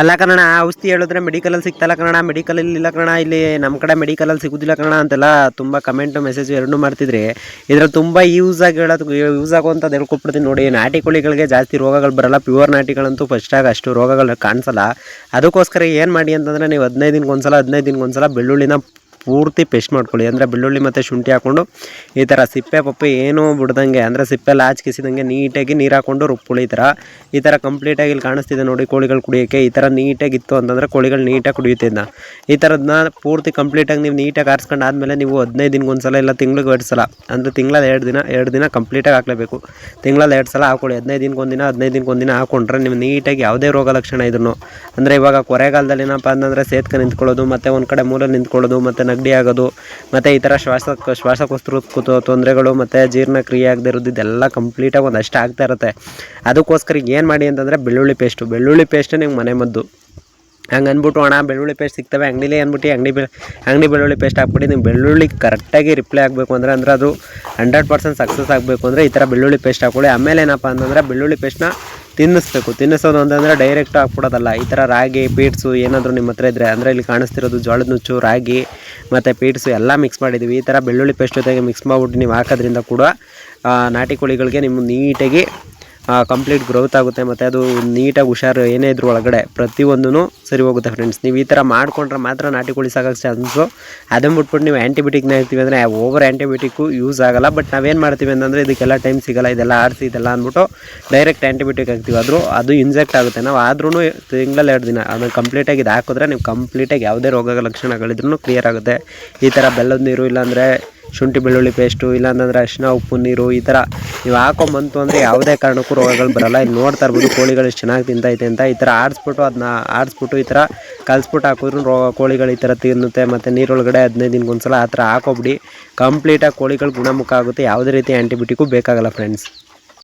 ಅಲ್ಲ ಕನ್ನಡ ಔಷಧಿ ಹೇಳಿದ್ರೆ ಮೆಡಿಕಲಲ್ಲಿ ಸಿಗ್ತಲ್ಲ ಕಣ ಮೆಡಿಕಲಲ್ಲಿ ಇಲ್ಲ ಕಣ ಇಲ್ಲಿ ನಮ್ಮ ಕಡೆ ಮೆಡಿಕಲಲ್ಲಿ ಸಿಗೋದಿಲ್ಲ ಕಣ ಅಂತೆಲ್ಲ ತುಂಬ ಕಮೆಂಟು ಮೆಸೇಜ್ ಎರಡೂ ಮಾಡ್ತಿದ್ರಿ. ಇದ್ರಲ್ಲಿ ತುಂಬ ಯೂಸ್ ಆಗಿ ಹೇಳೋದು ಯೂಸ್ ಆಗುವಂಥದ್ದು ಹೇಳ್ಕೊಟ್ಬಿಡ್ತೀನಿ ನೋಡಿ. ನಾಟಿ ಕೋಳಿಗಳಿಗೆ ಜಾಸ್ತಿ ರೋಗಗಳು ಬರಲ್ಲ. ಪ್ಯೂರ್ ನಾಟಿಗಳಂತೂ ಫಸ್ಟಾಗಿ ಅಷ್ಟು ರೋಗಗಳು ಕಾಣಿಸಲ್ಲ. ಅದಕ್ಕೋಸ್ಕರ ಏನು ಮಾಡಿ ಅಂತಂದರೆ ನೀವು ಹದಿನೈದು ದಿನಕ್ಕೆ ಹದಿನೈದು ದಿನಕ್ಕೆ ಒಂದ್ಸಲ ಬೆಳ್ಳುಳ್ಳಿನ ಪೂರ್ತಿ ಪೇಸ್ಟ್ ಮಾಡ್ಕೊಳ್ಳಿ. ಅಂದರೆ ಬೆಳ್ಳುಳ್ಳಿ ಮತ್ತು ಶುಂಠಿ ಹಾಕ್ಕೊಂಡು ಈ ಥರ ಸಿಪ್ಪೆ ಪಪ್ಪೆ ಏನೂ ಬಿಡ್ದಂಗೆ, ಅಂದರೆ ಸಿಪ್ಪೆ ಲಾಚ್ ಕಿಸಿದಂಗೆ ನೀಟಾಗಿ ನೀರು ಹಾಕ್ಕೊಂಡು ರುಪ್ಪುಳಿ ಈ ಥರ ಈ ಥರ ಕಂಪ್ಲೀಟಾಗಿ ಇಲ್ಲಿ ಕಾಣಿಸ್ತಿದೆ ನೋಡಿ ಕೋಳಿಗಳು ಕುಡಿಯೋಕ್ಕೆ. ಈ ಥರ ನೀಟಾಗಿ ಇತ್ತು ಅಂತಂದರೆ ಕೋಳಿಗಳು ನೀಟಾಗಿ ಕುಡಿಯುತ್ತಿದ್ದ ಈ ಥರದ್ನ ಪೂರ್ತಿ ಕಂಪ್ಲೀಟಾಗಿ ನೀವು ನೀಟಾಗಿ ಆರಿಸ್ಕೊಂಡು ಆದಮೇಲೆ ನೀವು ಹದಿನೈದು ದಿನಕ್ಕೆ ಒಂದ್ಸಲ ಇಲ್ಲ ತಿಂಗ್ಳಿಗೆ ಎರಡು ಸಲ, ಅಂದರೆ ತಿಂಗಳಲ್ಲಿ ಎರಡು ದಿನ ಎರಡು ದಿನ ಕಂಪ್ಲೀಟಾಗಿ ಹಾಕ್ಲೇಬೇಕು. ತಿಂಗಳಲ್ಲಿ ಎರಡು ಸಲ ಹಾಕೊಳ್ಳಿ. ಹದಿನೈದು ದಿನಕ್ಕೆ ದಿನ ಹದಿನೈದು ದಿನಕ್ಕೆ ದಿನ ಹಾಕೊಂಡ್ರೆ ನೀವು ನೀಟಾಗಿ ಯಾವುದೇ ರೋಗ ಲಕ್ಷಣ ಇದ್ರು ಅಂದರೆ ಇವಾಗ ಕೊರೆಗಾಲದಲ್ಲಿ ಏನಪ್ಪ ಅಂತಂದರೆ ಸೇತ್ಕ ನಿಂತ್ಕೊಳ್ಳೋದು, ಮತ್ತು ಒಂದು ಕಡೆ ಮೂಲೆ ನಿಂತ್ಕೊಳ್ಳೋದು, ಮತ್ತು ನೆಗಡಿ ಆಗೋದು, ಮತ್ತು ಈ ಥರ ಶ್ವಾಸ ಶ್ವಾಸಕೋಸ್ತರ ತೊಂದರೆಗಳು, ಮತ್ತು ಜೀರ್ಣಕ್ರಿಯೆ ಆಗದೆ ಇರೋದು, ಇದೆಲ್ಲ ಕಂಪ್ಲೀಟಾಗಿ ಒಂದಷ್ಟು ಆಗ್ತಾ ಇರುತ್ತೆ. ಅದಕ್ಕೋಸ್ಕರ ಏನು ಮಾಡಿ ಅಂತಂದರೆ ಬೆಳ್ಳುಳ್ಳಿ ಪೇಸ್ಟು ಬೆಳ್ಳುಳ್ಳಿ ಪೇಸ್ಟೇ ನಿಮ್ಗೆ ಮನೆ ಮದ್ದು. ಹಂಗೆ ಅಂದ್ಬಿಟ್ಟು, ಅಣ್ಣ, ಬೆಳ್ಳುಳ್ಳಿ ಪೇಸ್ಟ್ ಸಿಗ್ತವೆ, ಅಂಗಡಿಲಿ ಅಂದ್ಬಿಟ್ಟು, ಅಂಗಡಿ ಅಂಗಡಿ ಬೆಳ್ಳುಳ್ಳಿ ಪೇಸ್ಟ್ ಹಾಕ್ಬಿಟ್ಟು ನೀವು ಬೆಳ್ಳುಳ್ಳಿ ಕರೆಕ್ಟಾಗಿ ರಿಪ್ಲೈ ಆಗಬೇಕು ಅಂದರೆ ಅಂದರೆ ಅದು ಹಂಡ್ರೆಡ್ ಪರ್ಸೆಂಟ್ ಸಕ್ಸಸ್ ಆಗಬೇಕು ಅಂದರೆ ಈ ಥರ ಬೆಳ್ಳುಳ್ಳಿ ಪೇಸ್ಟ್ ಹಾಕ್ಕೊಳ್ಳಿ ಆಮೇಲೆ ಏನಪ್ಪ ಅಂತಂದರೆ ಬೆಳ್ಳುಳ್ಳಿ ಪೇಸ್ಟ್ನ ತಿನ್ನಿಸ್ಬೇಕು. ತಿನ್ನಿಸೋದು ಅಂತಂದರೆ ಡೈರೆಕ್ಟ್ ಹಾಕ್ಬಿಡೋದಲ್ಲ ಈ ಥರ ರಾಗಿ ಪೀಟ್ಸು ಏನಾದರೂ ನಿಮ್ಮ ಹತ್ರ ಇದ್ದರೆ ಅಂದರೆ ಇಲ್ಲಿ ಕಾಣಿಸ್ತಿರೋದು ಜೋಳದ ನುಚ್ಚು, ರಾಗಿ, ಮತ್ತು ಪೀಟ್ಸು ಎಲ್ಲ ಮಿಕ್ಸ್ ಮಾಡಿದ್ದೀವಿ ಈ ಥರ ಬೆಳ್ಳುಳ್ಳಿ ಪೇಸ್ಟ್ ಜೊತೆಗೆ ಮಿಕ್ಸ್ ಮಾಡ್ಬಿಟ್ಟು ನೀವು ಹಾಕೋದ್ರಿಂದ ಕೂಡ ನಾಟಿ ಕೋಳಿಗಳಿಗೆ ನಿಮ್ಮ ನೀಟಾಗಿ ಕಂಪ್ಲೀಟ್ ಗ್ರೋತ್ ಆಗುತ್ತೆ ಮತ್ತು ಅದು ನೀಟಾಗಿ ಹುಷಾರು ಏನೇ ಇದ್ರೂ ಒಳಗಡೆ ಪ್ರತಿಯೊಂದೂ ಸರಿ ಹೋಗುತ್ತೆ ಫ್ರೆಂಡ್ಸ್ ನೀವು ಈ ಥರ ಮಾಡಿಕೊಂಡ್ರೆ ಮಾತ್ರ ನಾಟಿ ಕೋಳಿ ಸಾಕೋಕ್ಕೆ ಚಾನ್ಸು ಅದನ್ನು ಬಿಟ್ಬಿಟ್ಟು ನೀವು ಆ್ಯಂಟಿಬಯೋಟಿಕ್ನ ಇರ್ತೀವಿ ಅಂದರೆ ಓವರ್ ಆ್ಯಂಟಿಬಯೋಟಿಕ್ಕು ಯೂಸ್ ಆಗಲ್ಲ. ಬಟ್ ನಾವೇನು ಮಾಡ್ತೀವಿ ಅಂತಂದರೆ ಇದಕ್ಕೆಲ್ಲ ಟೈಮ್ ಸಿಗಲ್ಲ. ಇದೆಲ್ಲ ಆರಿಸಿ ಇದೆಲ್ಲ ಅಂದ್ಬಿಟ್ಟು ಡೈರೆಕ್ಟ್ ಆ್ಯಂಟಿಬಯೋಟಿಕ್ ಹಾಕ್ತೀವಿ. ಆದರೂ ಅದು ಇನ್ಸೆಕ್ಟ್ ಆಗುತ್ತೆ. ನಾವು ಆದ್ರೂ ತಿಂಗಳಲ್ಲಿ ಎರಡು ದಿನ ಅದನ್ನು ಕಂಪ್ಲೀಟಾಗಿ ಇದು ಹಾಕಿದ್ರೆ ನೀವು ಕಂಪ್ಲೀಟಾಗಿ ಯಾವುದೇ ರೋಗ ಲಕ್ಷಣಗಳಿದ್ರೂ ಕ್ಲಿಯರ್ ಆಗುತ್ತೆ. ಈ ಥರ ಬೆಲ್ಲದ ನೀರು ಇಲ್ಲಾಂದರೆ ಶುಂಠಿ ಬೆಳ್ಳುಳ್ಳಿ ಪೇಸ್ಟು ಇಲ್ಲಾಂತಂದರೆ ಅರಿಶಿನ ಉಪ್ಪು, ನೀರು ಈ ಥರ ನೀವು ಹಾಕೊಂಬಂತು ಅಂದರೆ ಯಾವುದೇ ಕಾರಣಕ್ಕೂ ರೋಗಗಳು ಬರಲ್ಲ. ಇಲ್ಲಿ ನೋಡ್ತಾ ಇರ್ಬೋದು ಕೋಳಿಗಳು ಎಷ್ಟು ಚೆನ್ನಾಗಿ ತಿಂತೈತೆ ಅಂತ. ಈ ಥರ ಆಡಿಸ್ಬಿಟ್ಟು ಅದನ್ನ ಆಡಿಸ್ಬಿಟ್ಟು ಈ ಥರ ಕಲಿಸ್ಬಿಟ್ಟು ಹಾಕಿದ್ರು ರೋಗ ಕೋಳಿಗಳು ಈ ಥರ ತಿನ್ನುತ್ತೆ. ಮತ್ತು ನೀರೊಳಗಡೆ ಹದಿನೈದು ದಿನಕ್ಕೊಂದ್ಸಲ ಆ ಥರ ಹಾಕೋಬಿಡಿ. ಕಂಪ್ಲೀಟಾಗಿ ಕೋಳಿಗಳು ಗುಣಮುಖ ಆಗುತ್ತೆ. ಯಾವುದೇ ರೀತಿ ಆ್ಯಂಟಿಬಯೋಟಿಕ್ಕು ಬೇಕಾಗಲ್ಲ ಫ್ರೆಂಡ್ಸ್